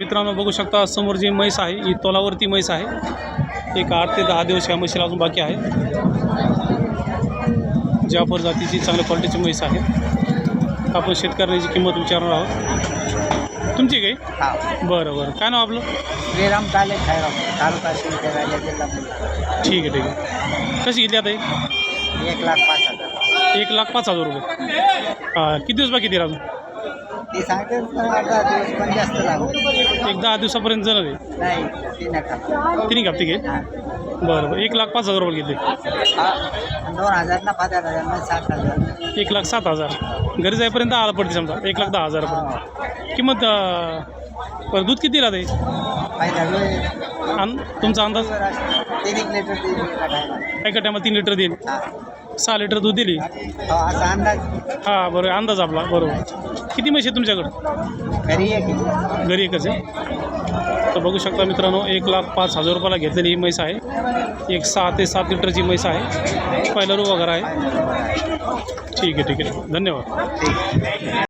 मित्रांनो बघू शकता समोर जी म्हैस आहे ही तोलावरती म्हैस आहे. एक आठ ते दहा दिवस ह्या म्हशीला अजून बाकी आहे. जाफर जातीची चांगल्या क्वालिटीची म्हैस आहे. आपण शेतकऱ्यांची किंमत विचारणार आहोत. तुमची काही? बरं बरं. काय नाव आपलं? श्रीराम काले खायराम तालुका. ठीक आहे ठीक आहे. कशी घेतली आता ही? एक लाख पाच हजार. एक लाख पाच हजार रुपये. हां किती दिवस बाकी दे अजून? ती सांगते पण अर्धा दिवस पण जास्त लागू. एक दहा दिवसापर्यंत जाणार आहे नाही ती नका. तिन्ही का? ठीक आहे हा. बरं बरं. एक लाख पाच हजार रुपये घेतले. हा. दोन हजार ना पाच हजार ना सात हजार. एक लाख सात हजार. घरी जाईपर्यंत आला पडते समजा एक लाख दहा हजारापर्यंत किंमत अं, बरं दूध किती राहते? वेळ अन तुमचा अंदाज? तीन एक लिटर तीन लिटर. एका टायमात तीन लिटर देईल हा. सहा लिटर दूध दिली. हो असा अंदाज. हां बरोबर. अंदाज आपला बरोबर. किती म्हशी आहे तुमच्याकडं? घरी. घरी एकच आहे. तर बघू शकता मित्रांनो एक लाख पाच हजार रुपयाला घेतलेली ही म्हैस आहे. एक सहा ते सात लिटरची म्हैस आहे. पहिला रू वगैरे आहे. ठीक आहे ठीक आहे. धन्यवाद.